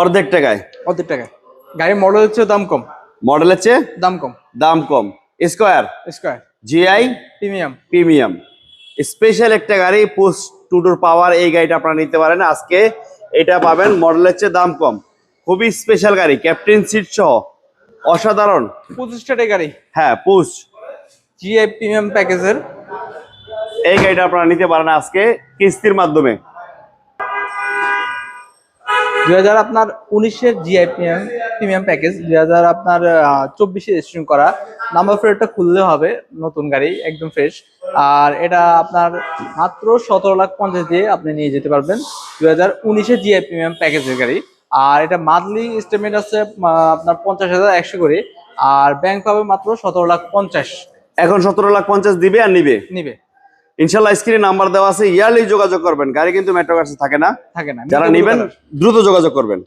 অর্ধেক টাকায়। অর্ধেক টাকায়। গাড়ির মডেল হচ্ছে দাম কম। মডেলের চেয়ে? দাম কম। দাম কম। Square square GI premium premium special একটা গাড়ি পোস্ট টুডোর পাওয়ার এই গাড়িটা আপনারা নিতে পারেন। আজকে এটা পাবেন মডেলের চেয়ে দাম কম। খুবই স্পেশাল গাড়ি ক্যাপ্টেন সিট সহ। অসাধারণ। পঁচিশ গাড়ি। হ্যাঁ পোস্ট জিআই প্রিমিয়াম প্যাকেজের এই গাড়িটা আপনারা নিতে পারেন আজকে কিস্তির মাধ্যমে। দুই হাজার আপনার উনিশের জিআই প্রিমিয়াম প্রিমিয়াম প্যাকেজ দুই হাজার আপনার চব্বিশে রেজিস্ট্রেশন করা। নাম্বার প্লেটটা খুললে হবে নতুন গাড়ি একদম ফ্রেশ আর এটা আপনার মাত্র সতেরো লাখ পঞ্চাশ দিয়ে আপনি নিয়ে যেতে পারবেন দুই হাজার উনিশের জিআই প্রিমিয়াম প্যাকেজের গাড়ি। আর এটা মান্থলি স্টেটমেন্ট আছে আপনার পঞ্চাশ হাজার একশো করে। আর ব্যাংক পাবে মাত্র সতেরো লাখ পঞ্চাশ। এখন সতেরো লাখ পঞ্চাশ দিবে আর নিবে? নিবে। ইনশাল্লাহ স্ক্রিনে নাম্বার দেওয়া আছে ইয়ারলি যোগাযোগ করবেন। গাড়ি কিন্তু মেট্রো কাছে থাকে না। থাকে না যারা নেবেন দ্রুত যোগাযোগ করবেন।